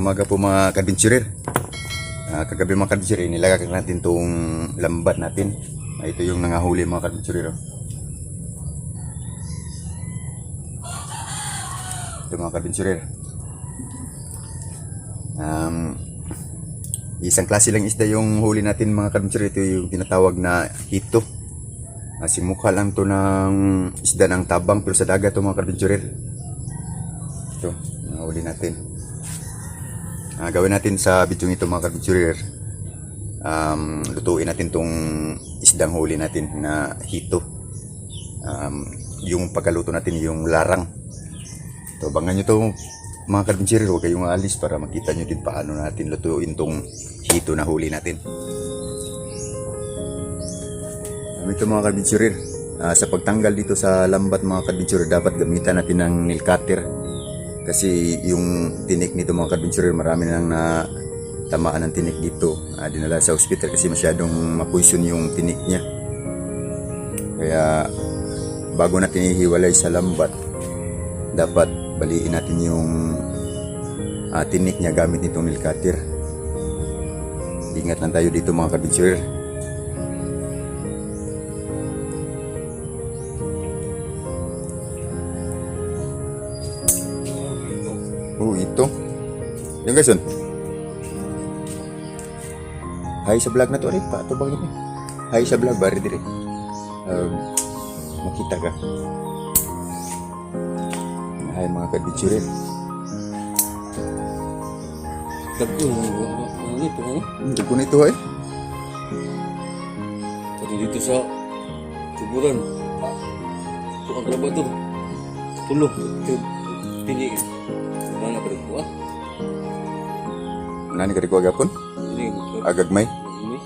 Umaga po mga kadventurer. Ah, kagabi mga kadventurer, nilagak natin tong lambat natin. Ah, ito yung nangahuli mga kadventurer. oh. Ito mga kadventurer. Um, isang klase lang isda yung huli natin mga kadventurer. Ito yung tinatawag na hito. Uh, simukha lang to ng isda ng tabang pero sa dagat to mga kadventurer. Ito, nahuli natin. Ah, gawin natin sa video ito mga kadventurer. Um, lutuin natin tong isdang huli natin na hito. Um, yung pagkaluto natin yung larang. So, bangan nyo to mga kadventurer. Huwag kayong alis para makita nyo din paano natin lutuin tong hito na huli natin. Ito mga kadventurer. Ah, sa pagtanggal dito sa lambat mga kadventurer, dapat gamitan natin ng nail cutter. Kasi yung tinik nito mga kadventurer, marami nang na tamaan ng tinik dito. Ah, dinala sa hospital kasi masyadong mapoison yung tinik niya. Kaya bago natin ihiwalay sa lambat, dapat baliin natin yung ah, tinik niya gamit nitong nail cutter. Ingat lang tayo dito mga kadventurer. Oh, ito. Yung guys, yun. Hi sa vlog na to, rin pa. Ito bang yun? Hi sa vlog, bari dire. Um, makita ka. Hi mga kadbitsurin. Dagko, ano ito, ano? Hindi ko nito eh. Tadi dito sa kuburan. Ito ang graba ito. Tulo. Ito. Ano na pa ko ah? Nani ka ko agapon? Ini, Agagmay. ini.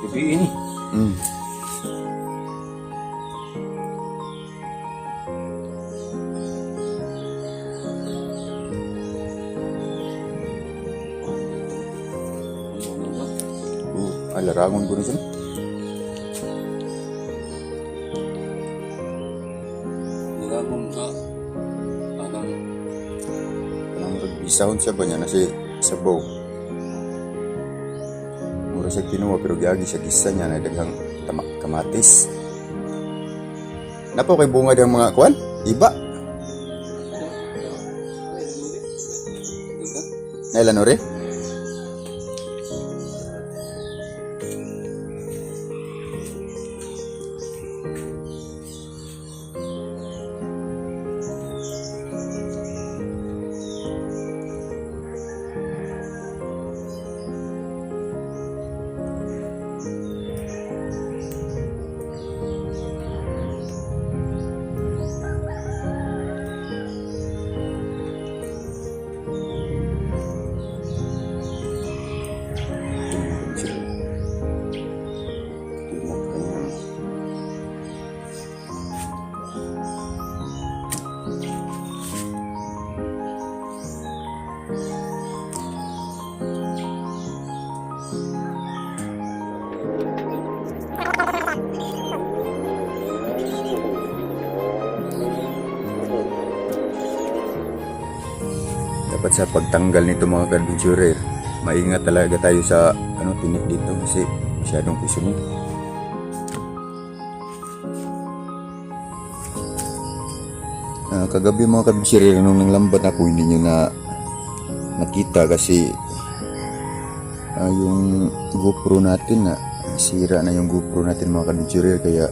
Gabi ini. Mm. Oh, alarangon ko na siya. Kanang mag-isahon siya ba niya na si Sabaw. Mura sa kinuha pero giagi sa gisa niya na daghang kamatis. Napo kay bunga ng mga kwan? Iba. Nailan ore? Dapat sa pagtanggal nito mga kadventurer, maingat talaga tayo sa ano tinik dito kasi masyadong pusunin. Ah, kagabi mga kadventurer, nung nanglambat ako, hindi nyo na nakita kasi ah, yung GoPro natin na sira na yung GoPro natin mga kadventurer kaya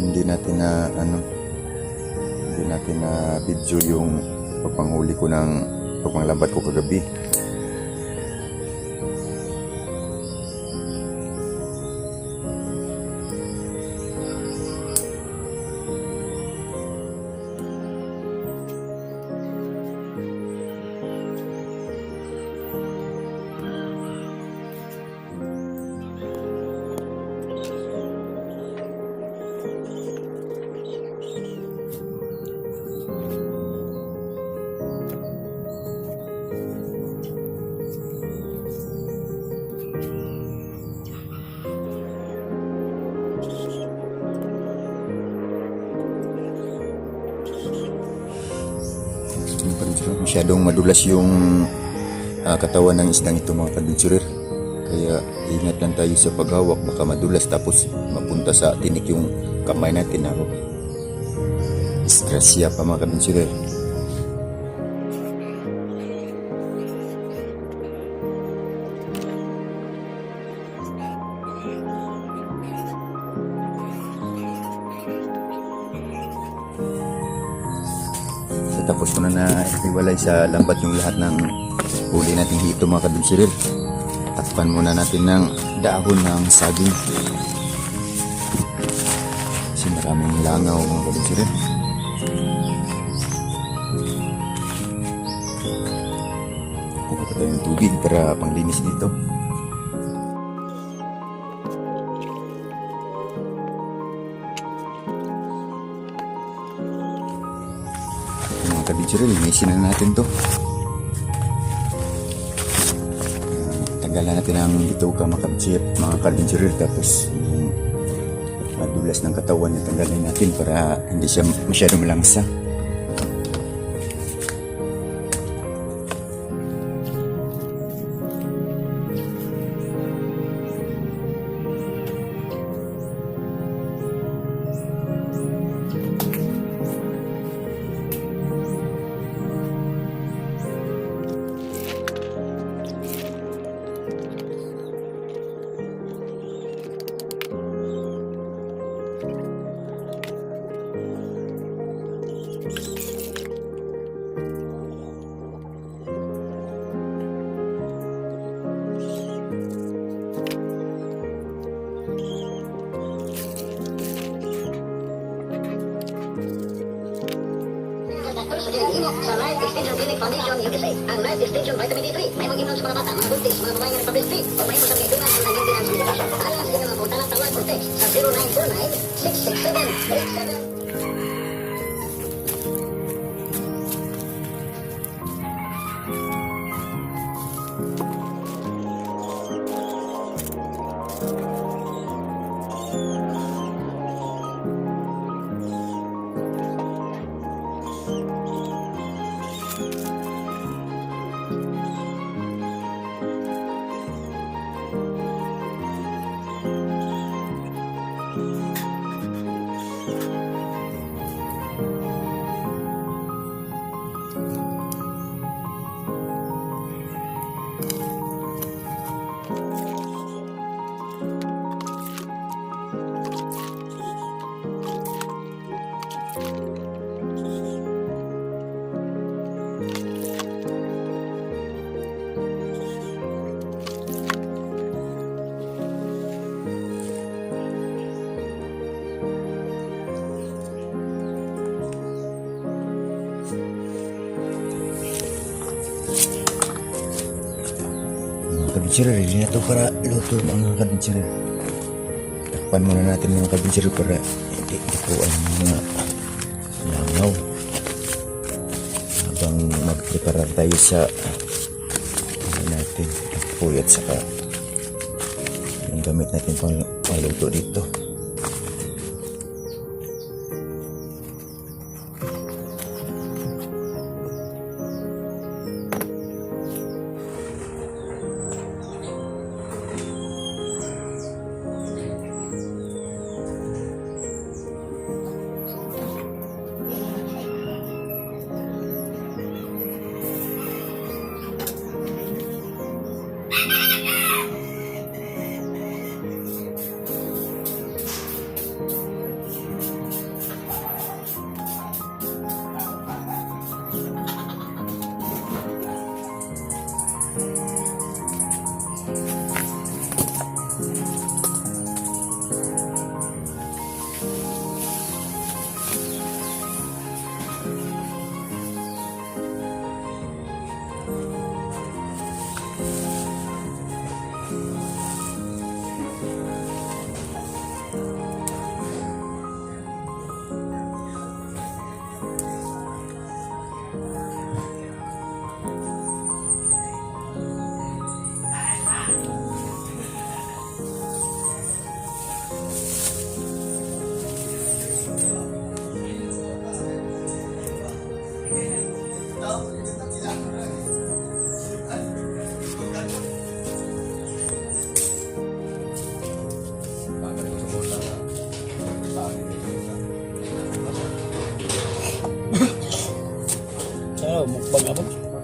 hindi natin na ano hindi natin na video yung pagpanghuli ko ng pagpanglambat ko kagabi. Masyadong madulas yung ah, katawan ng isdang ito mga kadventurer. Kaya ingat lang tayo sa paghawak baka madulas tapos mapunta sa tinik yung kamay natin ako. Disgrasya pa mga kadventurer. Iwalay sa lambat yung lahat ng huli nating hito mga kadulsiril. Takpan muna natin ng dahon ng saging. Kasi maraming langaw mga kadulsiril. Kukuha tayo ng tubig para panglinis dito. Kabitsura, linisin na natin to. Ah, Tanggalan natin ang bituka mga kabitsura, mga kabitsura, tapos yung madulas ng katawan niya tanggalin natin para hindi siya masyado malangsa. Foundation USA. Ang Life Extension Vitamin D3 may mag-inom sa mga bata, mga buntis, mga babae na nagpa-breastfeed o may sa Kabitsura, ready na to para luto mga kabitsura. Takpan muna natin mga kabitsura para hindi ito ang mga langaw. Habang mag-prepare tayo sa ano natin, puyat saka yung gamit natin pang paluto dito.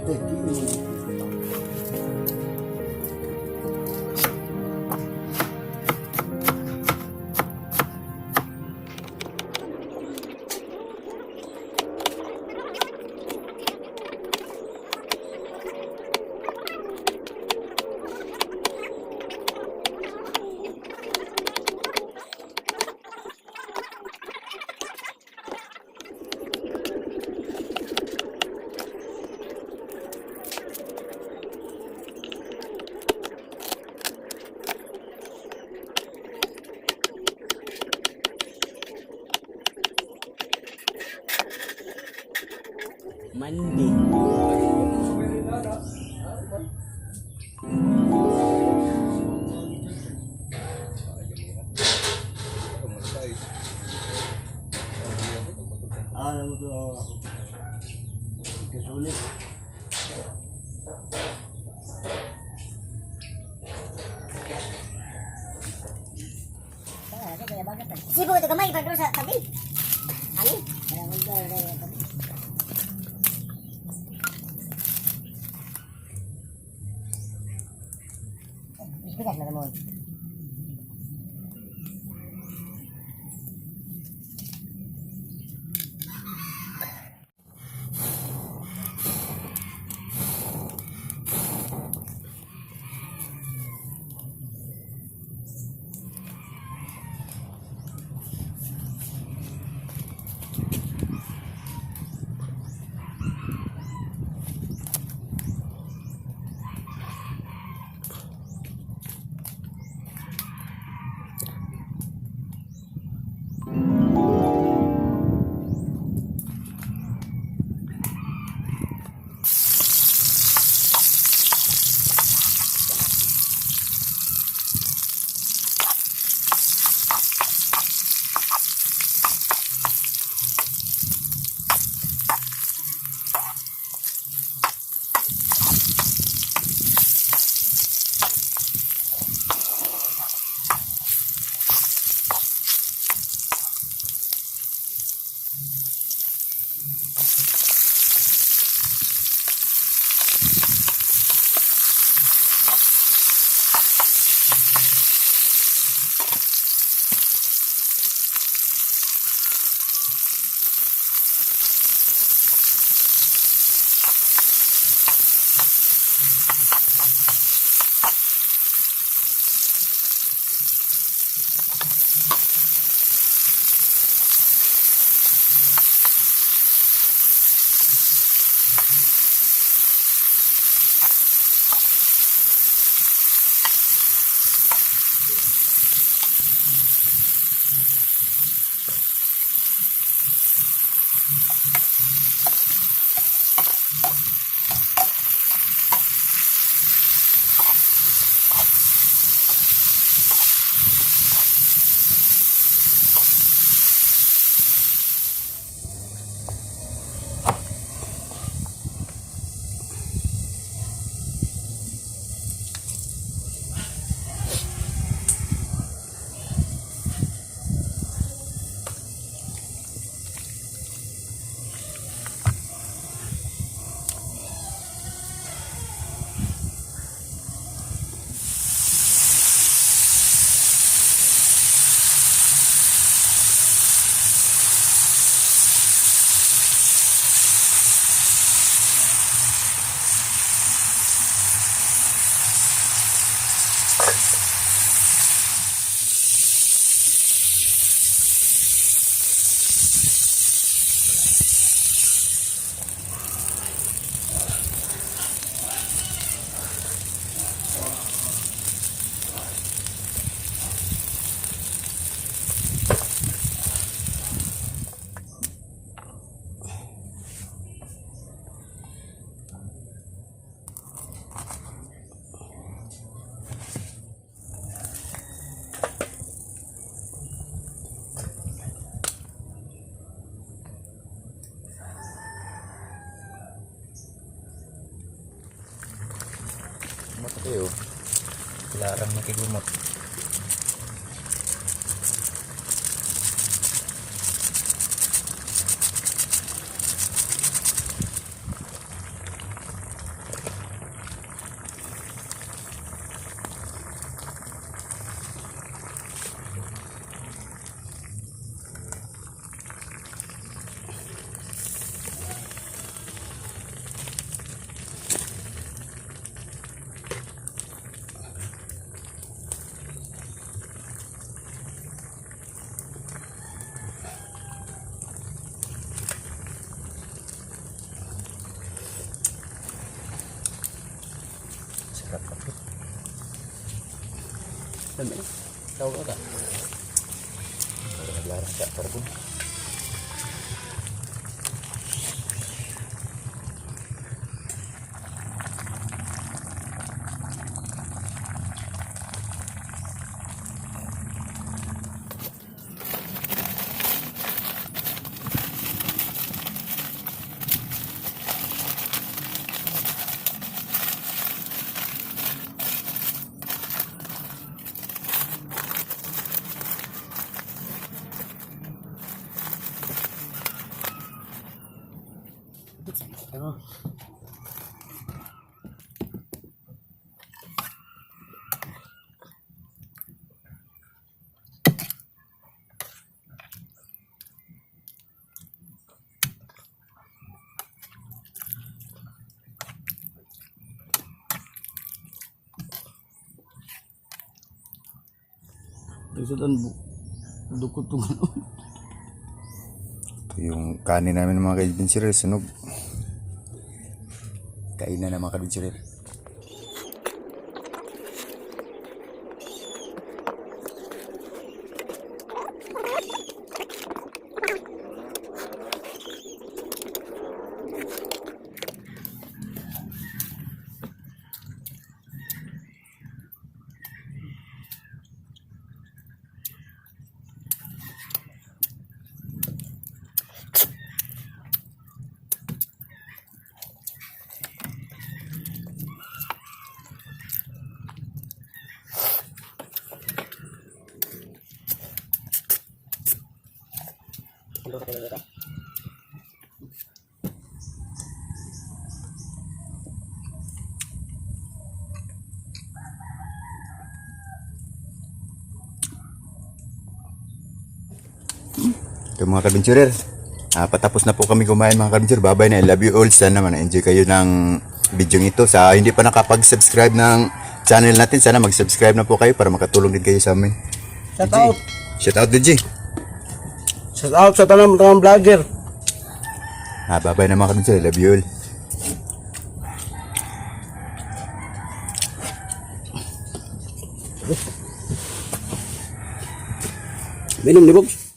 对 Mandi. Ah, alam to. Kasulit. Sibo ito gamay pa sa tabi. Ani? Kaya mo daw cái gạch này mọi người Ayo. Larang na. Dami. Tahu ka? Larang siya. Parang Isudan bu. Dukot tong ano. Yung kanin namin mga ka-adventurer, sunog. Kainan ng mga ka-adventurer. Ito mga ka-adventurer. Ah, patapos na po kami kumain mga ka-adventurer. Bye-bye na. I love you all. Sana naman enjoy kayo ng video ito. Sa hindi pa nakapag-subscribe ng channel natin, sana mag-subscribe na po kayo para makatulong din kayo sa amin. Shout out. Shout out DJ. Shout out sa tanang tanang vlogger. Ah, bye-bye na mga ka-adventurer. I love you all. Minum ni Bogs.